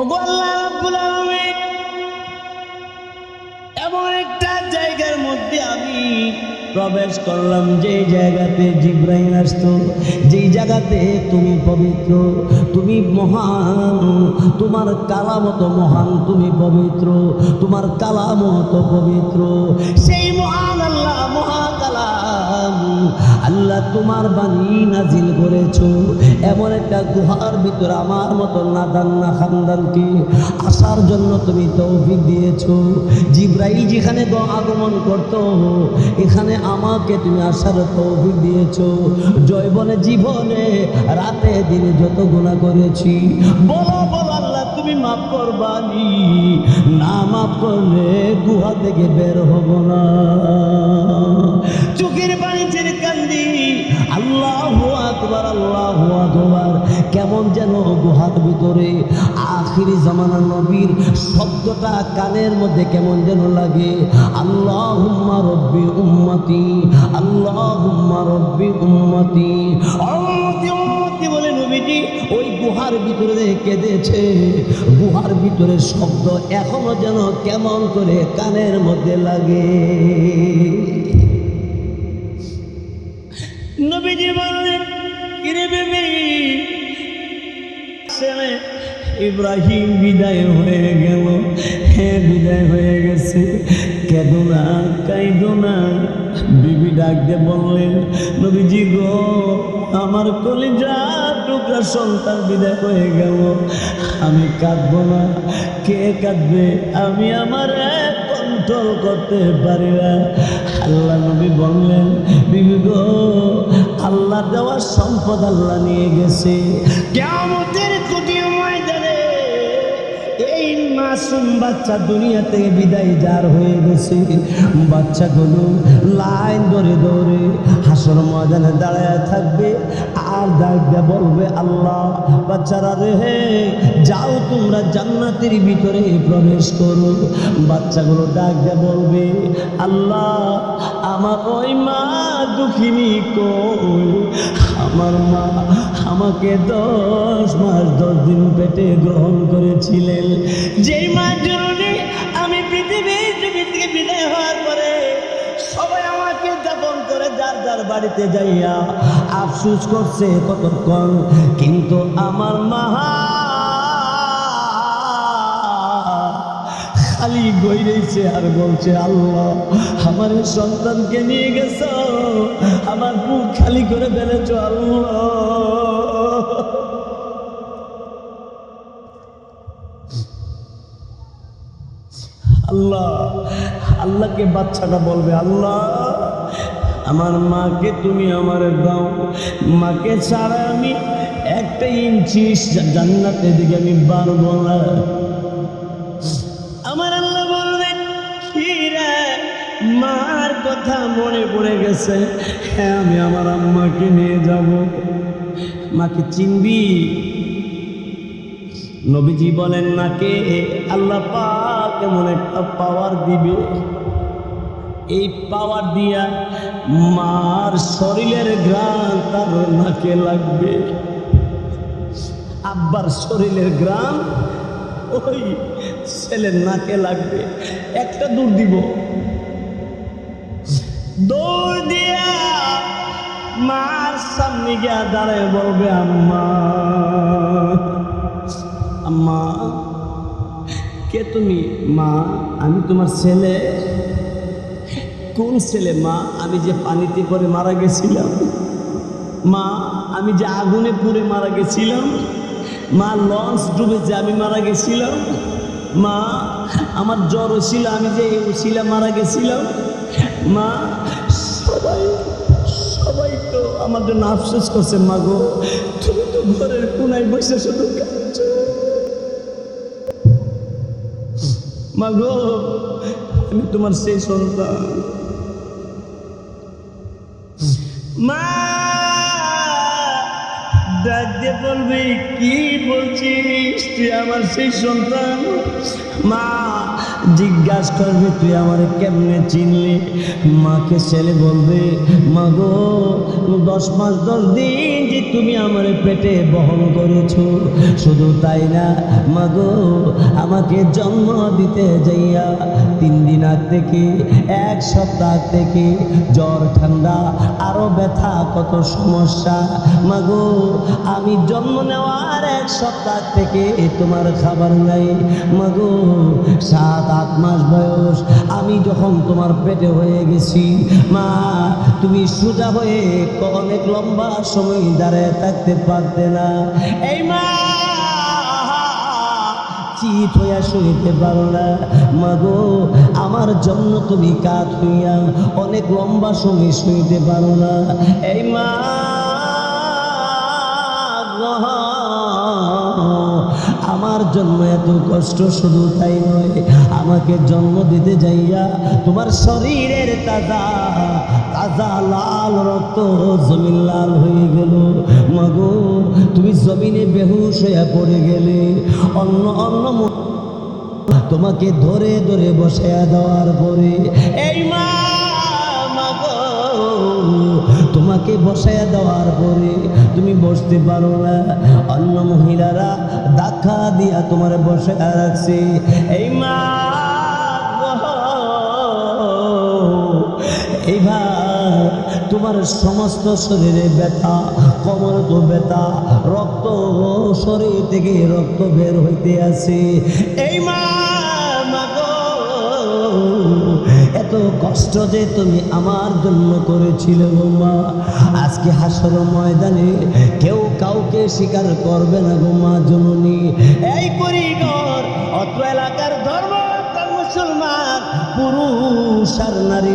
ওগো আল্লাহ রাব্বুল আলামিন, এমন একটা জায়গার মধ্যে আমি প্রবেশ করলাম যে জায়গাতে যেই জায়গাতে তুমি পবিত্র, তুমি মহান, তোমার কালামত মহান, তুমি পবিত্র, তোমার কালামত পবিত্র। সেই মহান তোমার বাণী নাজিল করেছ। এমন একটা গুহার ভিতর আমার মতো নাদান না খানদানকে আসার জন্য তুমি তৌফিক দিয়েছ। জিব্রাইল যেখানে আগমন করত, এখানে আমাকে তুমি আসার তৌফিক দিয়েছ। জৈবনে জীবনে, রাতে দিনে যত গুণা করেছি। বলো বলো আল্লাহ, তুমি মাফ করবানি। না মাফ করলে গুহা থেকে বের হব না। আল্লাহ কেমন যেন গুহার ভিতরে আখিরি জামানা নবীর শব্দটা কানের মধ্যে কেমন যেন লাগে। আল্লাহ হুম্মা রব্বি উম্মতি আল্লাহ হুম্মা রব্বি উম্মতি। বলে ওই গুহার ভিতরে কেঁদেছে। গুহার ভিতরে শব্দ এখনও যেন কেমন করে কানের মধ্যে লাগে। ছেলে। ইব্রাহিম বিদায় হয়ে গেল। হ্যাঁ বিদায় হয়ে গেছে। কেদো না কাইদো না বিবি ডাক দিয়ে বললেন, নবীজি গো, আমার কলিজা টুকরা সন্তান বিদায় হয়ে গেল। আমি কাঁদবো না। কে কাঁদবে? আমি আমার কন্ট্রোল করতে পারি না। আল্লাহ নবী বললেন, বিবি গো, আল্লাহ দেওয়ার সম্পদ আল্লাহ নিয়ে গেছে। কেমতের মাসুম বাচ্চা দুনিয়া থেকে বিদায় যার হয়ে গেছে। বাচ্চাগুলো লাইন ধরে ধরে হাসর ময়দানে দাঁড়ায় থাকবে। আর ডাক দিয়ে বলবে, আল্লাহ, বাচ্চারা রে যাও তোমরা জান্নাতের ভিতরে প্রবেশ করো। বাচ্চাগুলো ডাক দিয়ে বলবে, আল্লাহ, আমার ওই মা দুঃখিনী কই আমার মা আমাকে দশ মাস, দশ দিন পেটে গ্রহণ করেছিলেন। যেই মা জরুরি আমি পৃথিবী পৃথিবী থেকে বিদায় হওয়ার পরে সবাই আমাকে যাপন করে যার যার বাড়িতে যাইয়া আফসুস করছে কতক্ষণ। কিন্তু আমার মা খালি গইরেছে আর বলছে, আল্লাহ, আমার সন্তানকে নিয়ে গেছ? আমার বুক খালি করে ফেলেছ আল্লাহ। আল্লাহ, আল্লাহকে বাচ্চাটা বলবে, আল্লাহ, আমার মাকে তুমি আমার দাও। মাকে ছাড়া আমি একটা ইঞ্চি জান্নাতের দিকে আমি পারব না। কথা মনে পড়ে গেছে হ্যাঁ আমি আমার আম্মাকে নিয়ে যাব। মাকে চিনবি? নবীজি বলেন নাকে আল্লাহ পাক এমন একটা পাওয়ার দিবে। এই পাওয়ার দিয়া মার শরীরের গ্রাম তার নাকে লাগবে। আব্বার শরীরের গ্রাম ওই ছেলের নাকে লাগবে। একটা দূর দিব। সামনে গিয়া দাঁড়ায় বলবে, আম্মা আম্মা, কে তুমি? মা, আমি তোমার ছেলে। কোন ছেলে, মা? আমি যে পানিতে পরে মারা গেছিলাম। মা, আমি যে আগুনে পুড়ে মারা গেছিলাম। মা, লঞ্চ ডুবে যে আমি মারা গেছিলাম। মা, আমার জ্বর ছিল আমি যে শিলা মারা গেছিলাম। মা, সবাই আমার আফসোস করছে তুমি তো ঘরের কোনায় বসে শুধু কাঁদছো। মা গো, আমি তোমার সেই সন্তান। মা! বলবি, কি বলছিস? তুই আমার সেই সন্তান? মা, জিজ্ঞাসা করবে, তুই আমার কেমনে চিনলি? মাকে ছেলে বলবে, মা গো, দশ মাস, দশ দিন যে তুমি আমার পেটে বহন করেছ, শুধু তাই না, মা গো, আমাকে জন্ম দিতে যাইয়া তিন দিন আগ থেকে, এক সপ্তাহ থেকে জ্বর, ঠান্ডা ব্যথা, কত সমস্যা। মাগো, আমি জন্ম নেওয়ার এক সপ্তাহ থেকে তোমার খাবার নাই। মাগো, সাত, আট মাস বয়স, আমি যখন তোমার পেটে হয়ে গেছি, মা, তুমি সোজা হয়ে অনেক লম্বা সময় দাঁড়ায় থাকতে পারতে না। এই মা! চিত হইয়া শুইতে পারো না। মাগো, আমার জন্য তুমি কাত হইয়া অনেক লম্বা সময় শুইতে পারো না। এই মা আমার জন্ম এত কষ্ট শুধু তাই নয়, আমাকে জন্ম দিতে যাইয়া তোমার শরীরের তাজা তাজা লাল রক্ত জমিন লাল হয়ে গেল। মাগো, তুমি জমিনে বেহুশ হইয়া পড়ে গেলে। অন্য অন্য তোমাকে ধরে ধরে বসায়া দেওয়ার পরে, এই মা তোমাকে বসায়া দেওয়ার পরে তুমি বসতে পারো না। অন্য মহিলারা ধাক্কা দিয়া তোমার বসে রাখছি এই মা এই এইবার তোমার সমস্ত শরীরে ব্যথা, কমর তো ব্যথা, রক্ত শরীর থেকে রক্ত বের হইতে আছে। এই মা এত কষ্ট যে তুমি আমার জন্য করেছিলে গো মা। আজকে হাসর ময়দানে কেউ কাউকে স্বীকার করবে না গো মা জননী। এই পরিগর অত্র এলাকার ধর্ম, মুসলমান, পুরুষ আর নারী